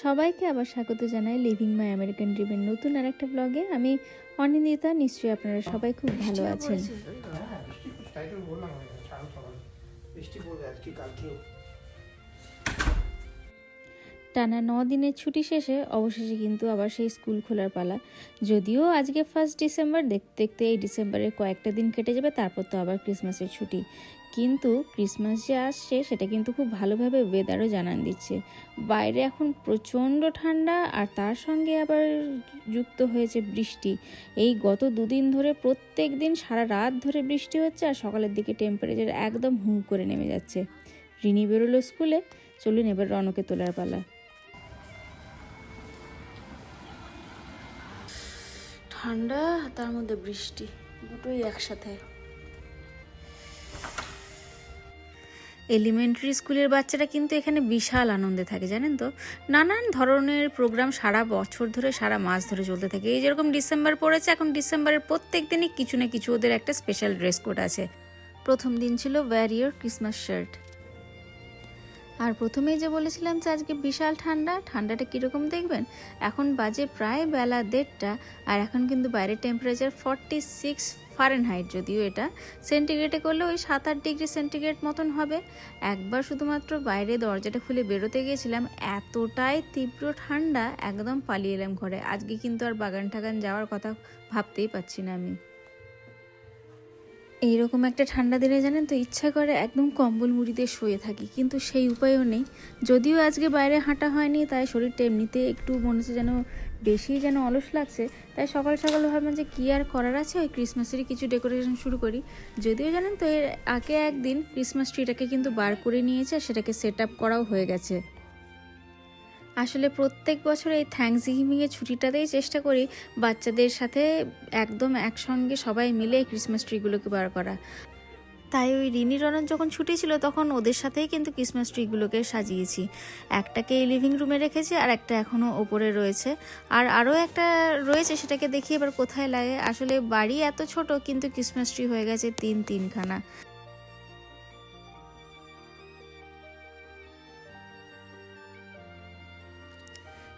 সবাইকে আবার স্বাগত জানাই লিভিং মাই আমেরিকান ড্রিমের নতুন আর একটা ব্লগে আমি অনিন্দিতা নিশ্চয়ই আপনারা সবাই খুব ভালো আছেন। হ্যাঁ টানা ন দিনের ছুটি শেষে অবশেষে কিন্তু আবার সেই স্কুল খোলার পালা। যদিও আজকে ফার্স্ট ডিসেম্বর দেখতে দেখতে এই ডিসেম্বরের কয়েকটা দিন কেটে যাবে তারপর তো আবার ক্রিসমাসের ছুটি। কিন্তু ক্রিসমাস যে আসছে, সেটা কিন্তু খুব ভালোভাবে ওয়েদারও জানান দিচ্ছে। বাইরে এখন প্রচণ্ড ঠান্ডা, আর তার সঙ্গে আবার যুক্ত হয়েছে বৃষ্টি। এই গত দুদিন ধরে প্রত্যেক দিন সারা রাত ধরে বৃষ্টি হচ্ছে, আর সকালের দিকে টেম্পারেচার একদম হু করে নেমে যাচ্ছে। রিনি বেরোলো স্কুলে, চলুন এবার রনকে তোলার পালা। ঠান্ডা, তার মধ্যে বৃষ্টি, দুটোই একসাথে। এলিমেন্টারি স্কুলের বাচ্চারা কিন্তু এখানে বিশাল আনন্দে থাকে, জানেন তো? নানান ধরনের প্রোগ্রাম সারা বছর ধরে, সারা মাস ধরে চলতে থাকে। এই যেরকম ডিসেম্বর পড়েছে, এখন ডিসেম্বরের প্রত্যেক দিনই কিছু না কিছু ওদের একটা স্পেশাল ড্রেস কোড আছে। প্রথম দিন ছিল ওয়ারিয়র ক্রিসমাস শার্ট আর প্রথমেই যে বলেছিলাম যে আজকে বিশাল ঠান্ডা, ঠান্ডাটা কীরকম দেখবেন? এখন বাজে প্রায় বেলা দেড়টা, আর এখন কিন্তু বাইরের টেম্পারেচার ফর্টি সিক্স ফারেনহাইট যদিও এটা সেন্টিগ্রেডে করলে ওই সাত আট ডিগ্রি সেন্টিগ্রেড মতন হবে। একবার শুধুমাত্র বাইরে দরজাটা খুলে বেরোতে গিয়েছিলাম, এতটাই তীব্র ঠান্ডা, একদম পালিয়ে এলাম ঘরে। আজকে কিন্তু আর বাগান ঠাগান যাওয়ার কথা ভাবতেই পাচ্ছি না আমি। এইরকম একটা ঠান্ডা দিনে জানেন তো, ইচ্ছা করে একদম কম্বল মুড়ি দিয়ে শুয়ে থাকি, কিন্তু সেই উপায়ও নেই। যদিও আজকে বাইরে হাঁটা হয়নি, তাই শরীরটা এমনিতে একটু মনে হচ্ছে যেন বেশি যেন অলস লাগছে, তাই সকাল সকাল ভাবলাম যে কী আর করার আছে, ওই ক্রিসমাসেরই কিছু ডেকোরেশন শুরু করি। যদিও জানেন তো, এর আগে একদিন ক্রিসমাস ট্রিটাকে কিন্তু বার করে নিয়েছে, আর সেটাকে সেট আপ করাও হয়ে গেছে। আসলে প্রত্যেক বছর এই থ্যাংকস গিভিংয়ের ছুটিটাতেই চেষ্টা করি বাচ্চাদের সাথে একদম একসঙ্গে সবাই মিলে এই ক্রিসমাস ট্রিগুলোকে বার করা। তাই ওই রিনি রনন যখন ছুটি ছিল তখন ওদের সাথেই কিন্তু ক্রিসমাস ট্রিগুলোকে সাজিয়েছি। একটাকে এই লিভিং রুমে রেখেছি আর একটা এখনও ওপরে রয়েছে। আর আরও একটা রয়েছে সেটাকে দেখি এবার কোথায় লাগে। আসলে বাড়ি এত ছোট কিন্তু ক্রিসমাস ট্রি হয়ে গেছে তিন তিনখানা।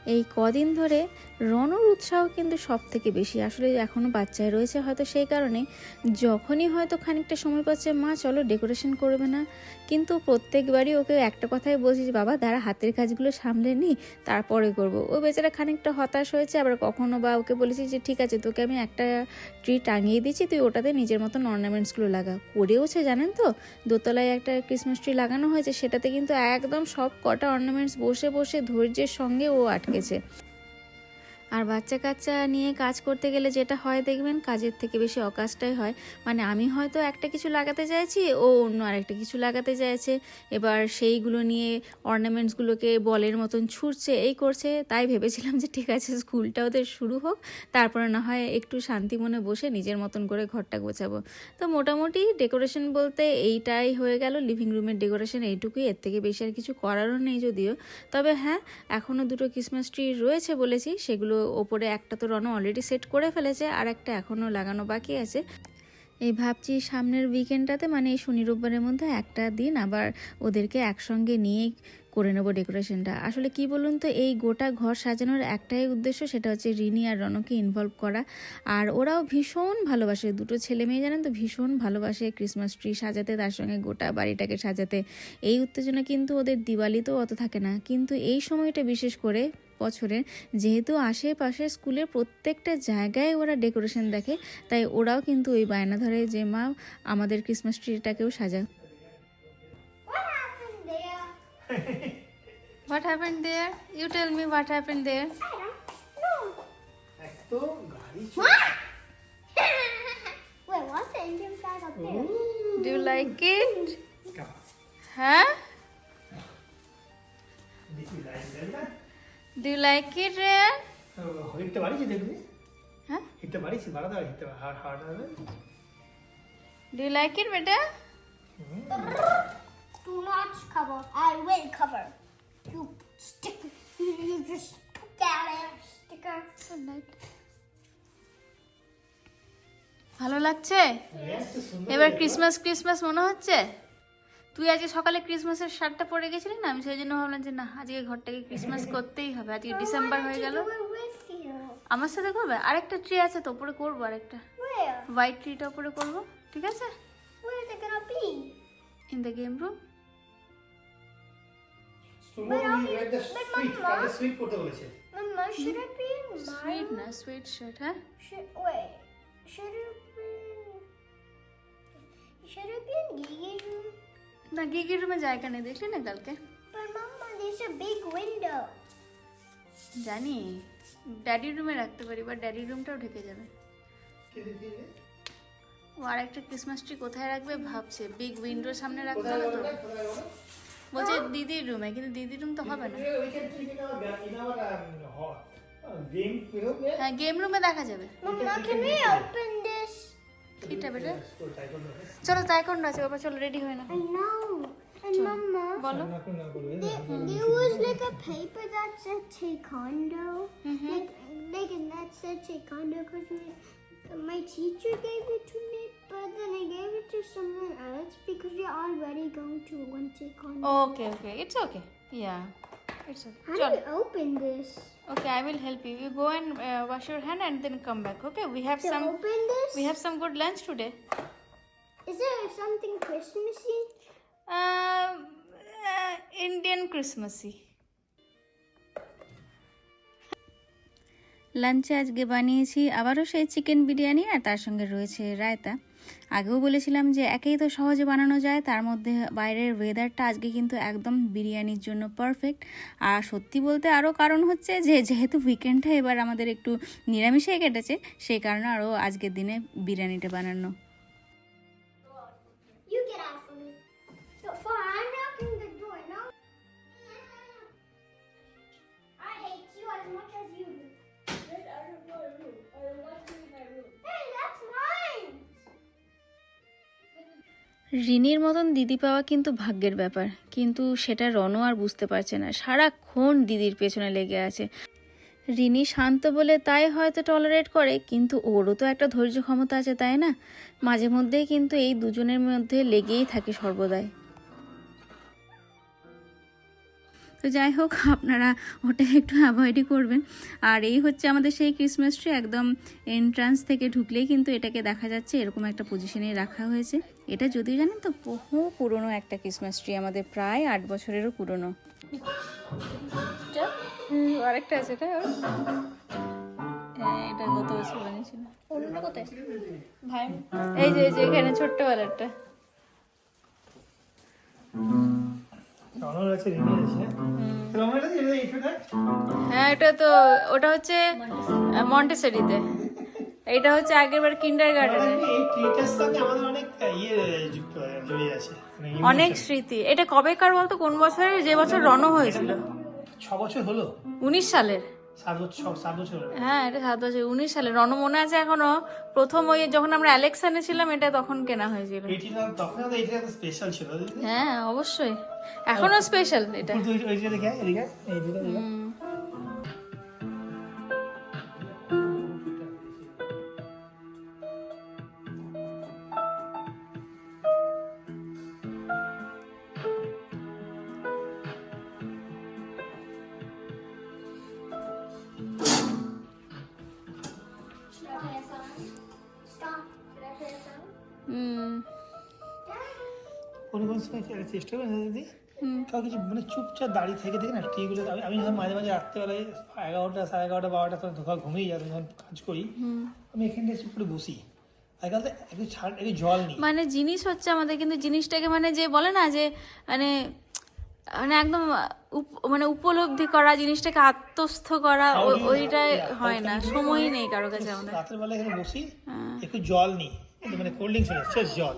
এই কদিন ধরে রনর উৎসাহ কিন্তু সব থেকে বেশি। আসলে এখনও বাচ্চায় রয়েছে হয়তো সেই কারণে। যখনই হয়তো খানিকটা সময় পাচ্ছে, মা, চলো ডেকোরেশন করবে না। কিন্তু প্রত্যেকবারই ওকে একটা কথাই বলছি যে, বাবা, দাঁড়া, হাতের কাজগুলো সামলে নি, তারপরে করব। ও বেচারা খানিকটা হতাশ হয়েছে, আবার কখনো বা ওকে বলেছি যে, ঠিক আছে, তোকে আমি একটা ট্রি টাঙিয়ে দিচ্ছি, তুই ওটাতে নিজের মতন অর্নামেন্টসগুলো লাগা। করেওছে, জানেন তো? দোতলায় একটা ক্রিসমাস ট্রি লাগানো হয়েছে, সেটাতে কিন্তু একদম সব কটা অর্নামেন্টস বসে বসে ধৈর্যের সঙ্গে ও আটকেছে। আর বাচ্চা কাচ্চা নিয়ে কাজ করতে গেলে যেটা হয় দেখবেন, কাজের থেকে বেশি অকাজটাই হয়। মানে আমি হয়তো একটা কিছু লাগাতে চাইছি, ও অন্য আরেকটা কিছু লাগাতে চাইছে। এবার সেইগুলো নিয়ে অর্নামেন্টসগুলোকে বলের মতন ছুটছে এই করছে। তাই ভেবেছিলাম যে ঠিক আছে, স্কুলটা ওদের শুরু হোক, তারপরে না হয় একটু শান্তি মনে বসে নিজের মতন করে ঘরটা গোছাবো। তো মোটামুটি ডেকোরেশন বলতে এইটাই হয়ে গেল লিভিং রুমের ডেকোরেশন এইটুকুই। এর থেকে বেশি আর কিছু করারও নেই যদিও। তবে হ্যাঁ এখনও দুটো ক্রিসমাস ট্রি রয়েছে বলেছি, সেগুলো ওপরে একটা তো রনো অলরেডি সেট করে ফেলেছে, আর একটা এখনও লাগানো বাকি আছে। এই ভাবছি সামনের উইকেন্ডটাতে মানে এই শনি রোববারের মধ্যে একটা দিন আবার ওদেরকে একসঙ্গে নিয়ে করে নেব ডেকোরেশনটা আসলে কি বলুন তো, এই গোটা ঘর সাজানোর একটাই উদ্দেশ্য, সেটা হচ্ছে রিনি আর রনকে ইনভলভ করা। আর ওরাও ভীষণ ভালোবাসে, দুটো ছেলে মেয়ে জানেন তো, ভীষণ ভালোবাসে ক্রিসমাস ট্রি সাজাতে, তার সঙ্গে গোটা বাড়িটাকে সাজাতে। এই উত্তেজনা কিন্তু ওদের দিওয়ালিতেও অত থাকে না। কিন্তু এই সময়টা বিশেষ করে বছরের। যেহেতু আশেপাশে স্কুলের প্রত্যেকটা জায়গায় ওরা ডেকোরেশন দেখে তাই ওরাও কিন্তু ওই বায়না ধরে যে মা আমাদের ক্রিসমাস ট্রিটাকেও সাজা What happened there? You tell me what happened there. হ্যাঁ Do you like it, Ryan? হিটটা বাড়িয়েছি দেখবি হ্যাঁ হিটটা বাড়িয়েছি বাড়াতে হবে হিটটা হার্ড হার্ড হবে Do you like it, beta? Do not cover. I will cover. You stick. You, you just put that in sticker. ভালো লাগছে এবার ক্রিসমাস ক্রিসমাস মনে হচ্ছে তুই আজকে সকালে ক্রিসমাসের শার্টটা পরে গেছিলি না আমি সেই জন্য ভাবলাম যে না আজকে ঘরটাকে ক্রিসমাস করতেই হবে আজকে ডিসেম্বর হয়ে গেল. আমার সাথে করবে আরেকটা ট্রি আছে তো উপরে করব আরেকটা? হোয়াইট ট্রিটা উপরে করব ঠিক আছে? In the game room sweet না সুইট শার্ট হ্যাঁ Should it be? In Gigi's? না গিগির রুমে জায়গা নেই দেখলি না কালকে. জানি ড্যাডির রুমে রাখতে পারি বা ড্যাডির রুমটাও ঢেকে যাবে? ও আর একটা ক্রিসমাস ট্রি কোথায় রাখবে ভাবছে বিগ উইন্ডোর সামনে রাখতে হবে তো? বলছে দিদির রুমে কিন্তু দিদির রুম তো হবে না? হ্যাঁ গেম রুমে দেখা যাবে? এটা বেটা না। চলো তাই কোন আছে বাবা চলো রেডি হয়ে না. And Mama, there was like a paper that said taekwondo. Mm -hmm. Like, like and that said taekwondo because my teacher gave it to me, but then I gave it to someone else because we're already going to one taekwondo. Oh, okay, okay, it's okay. Yeah. It's okay. How do you open this? Okay, I will help you. You go and uh, wash your hand and then come back. Okay, we have to some. Open this. We have some good lunch today. Is there something Christmassy? Uh, Indian Christmassy লাঞ্চে আজকে বানিয়েছি আবারও সেই chicken biryani আর তার সঙ্গে রয়েছে রায়তা। আগেও বলেছিলাম যে একেই তো সহজে বানানো যায়, তার মধ্যে বাইরের ওয়েদারটা আজকে কিন্তু একদম বিরিয়ানির জন্য পারফেক্ট আর সত্যি বলতে আরও কারণ হচ্ছে যে, যেহেতু উইকেন্ডটা এবার আমাদের একটু নিরামিষে কেটেছে, সেই কারণে আরও আজকের দিনে বিরিয়ানিটা বানানো। রিনির মতন দিদি পাওয়া কিন্তু ভাগ্যের ব্যাপার। কিন্তু সেটা রনও আর বুঝতে পারছে না। সারাক্ষণ দিদির পেছনে লেগে আছে। রিনি শান্ত বলে তাই হয়তো টলারেট করে, কিন্তু ওরও তো একটা ধৈর্য ক্ষমতা আছে, তাই না? মাঝে মধ্যেই কিন্তু এই দুজনের মধ্যে লেগেই থাকে সর্বদাই। তো যাই হোক আপনারা ওটা একটু অ্যাভয়েডই করবেন। আর এই হচ্ছে আমাদের সেই ক্রিসমাস ট্রি একদম এন্ট্রান্স থেকে ঢুকলেই কিন্তু এটাকে দেখা যাচ্ছে এরকম একটা পজিশনে রাখা হয়েছে। এটা যদিও জানেন তো বহু পুরনো একটা ক্রিসমাস ট্রি আমাদের প্রায় আট বছরেরও পুরনো। আরেকটা আছে এটা হ্যাঁ এটা বছর বানিয়েছিল। অন্য কোথায়? ভাই এই যে এই যে এখানে ছোট্টবেলারটা। রনর হ্যাঁ এটা তো ওটা হচ্ছে মন্টেসেরিতে এটা হচ্ছে আগের বার কিন্ডার গার্ডেনে অনেক স্মৃতি। এটা কবেকার বলতো? কোন বছরের? যে বছর রণ হয়েছিল? ছ বছর হলো। উনিশ সালের। হ্যাঁ এটা সাত বছর উনিশ সালে। রণ মনে আছে এখনও? প্রথম ওই যখন আমরা অ্যালেক্সানে ছিলাম এটা তখন কেনা হয়েছিল। এইটিটা তখন তো এইটা স্পেশাল ছিল। হ্যাঁ অবশ্যই। এখনও স্পেশাল এটা। কোন কোন সময় একটা চেষ্টা করেন দিদি। কাউ কিছু মানে চুপচাপ দাঁড়িয়ে থেকে থেকে না টিগুলো আমি আমি যখন মাঝে মাঝে রাত্রেবেলায় এগারোটা সাড়ে এগারোটা বারোটা তখন ধোকা ঘুমিয়ে যায় যখন কাজ করি আমি এখানটায় চুপ করে বসি। আজকাল তো একটু ছাড় একটু জল নেই। মানে জিনিস হচ্ছে আমাদের কিন্তু জিনিসটাকে মানে যে বলে না যে মানে মানে একদম মানে উপলব্ধি করা জিনিসটাকে আত্মস্থ করা ওইটাই হয় না। can you- সময়ই নেই কারও কাছে আমাদের। রাতের বেলা এখানে বসি হ্যাঁ। একটু জল নিই। মানে কোল্ড ড্রিঙ্কস জল।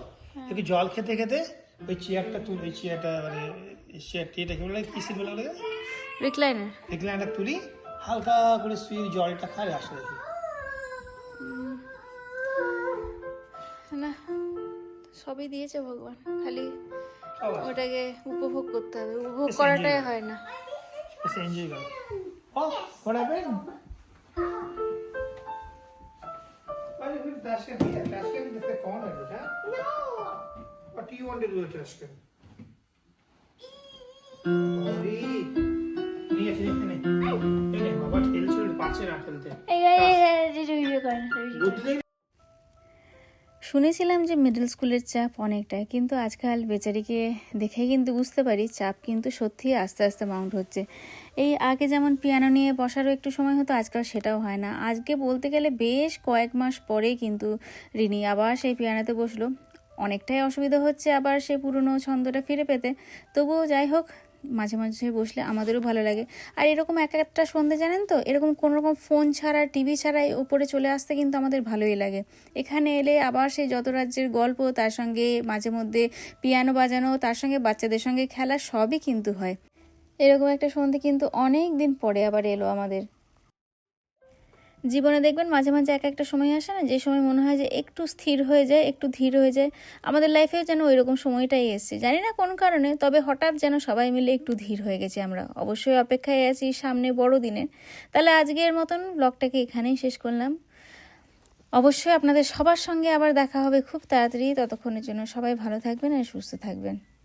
একটু জল খেতে খেতে ওই চেয়ারটা তুলি ওই চেয়ারটা মানে চেয়ারটি এটা কি বলে? কি সিট বলে রিক্লাইনার একটা তুলি হালকা করে শুয়ে জলটা খায় আসে দেখি না সবই দিয়েছে ভগবান খালি ওটাকে উপভোগ করতে হবে উপভোগ করাটাই হয় না। Enjoy করো what happened? Why you put trash can here? Trash you want to do with trash can? শুনেছিলাম যে মিডল স্কুলের চাপ অনেকটাই কিন্তু আজকাল বেচারিকে দেখে কিন্তু বুঝতে পারি চাপ কিন্তু সত্যিই আস্তে আস্তে মাউন্ট হচ্ছে। এই আগে যেমন পিয়ানো নিয়ে বসারও একটু সময় হতো আজকাল সেটাও হয় না। আজকে বলতে গেলে বেশ কয়েক মাস পরে কিন্তু রিনি আবার সেই পিয়ানোতে বসল। অনেকটাই অসুবিধা হচ্ছে আবার সেই পুরনো ছন্দটা ফিরে পেতে। তবুও যাই হোক, মাঝে মাঝে বসলে আমাদেরও ভালো লাগে। আর এরকম এক একটা সন্ধে জানেন তো, এরকম কোনো রকম ফোন ছাড়া টিভি ছাড়াই ওপরে চলে আসতে কিন্তু আমাদের ভালোই লাগে। এখানে এলে আবার সেই যত রাজ্যের গল্প, তার সঙ্গে মাঝে মধ্যে পিয়ানো বাজানো, তার সঙ্গে বাচ্চাদের সঙ্গে খেলা সবই কিন্তু হয়। এরকম একটা সন্ধে কিন্তু অনেক দিন পরে আবার এলো আমাদের। জীবনে দেখবেন মাঝে মাঝে এক একটা সময় আসে না, যে সময় মনে হয় যে একটু স্থির হয়ে যায়, একটু ধীর হয়ে যায়। আমাদের লাইফেও যেন ওই রকম সময়টাই এসছে। জানি না কোন কারণে, তবে হঠাৎ যেন সবাই মিলে একটু ধীর হয়ে গেছি আমরা। অবশ্যই অপেক্ষায় আছি সামনে বড় দিনের তাহলে আজকের মতন ব্লগটাকে এখানেই শেষ করলাম। অবশ্যই আপনাদের সবার সঙ্গে আবার দেখা হবে খুব তাড়াতাড়ি। ততক্ষণের জন্য সবাই ভালো থাকবেন আর সুস্থ থাকবেন।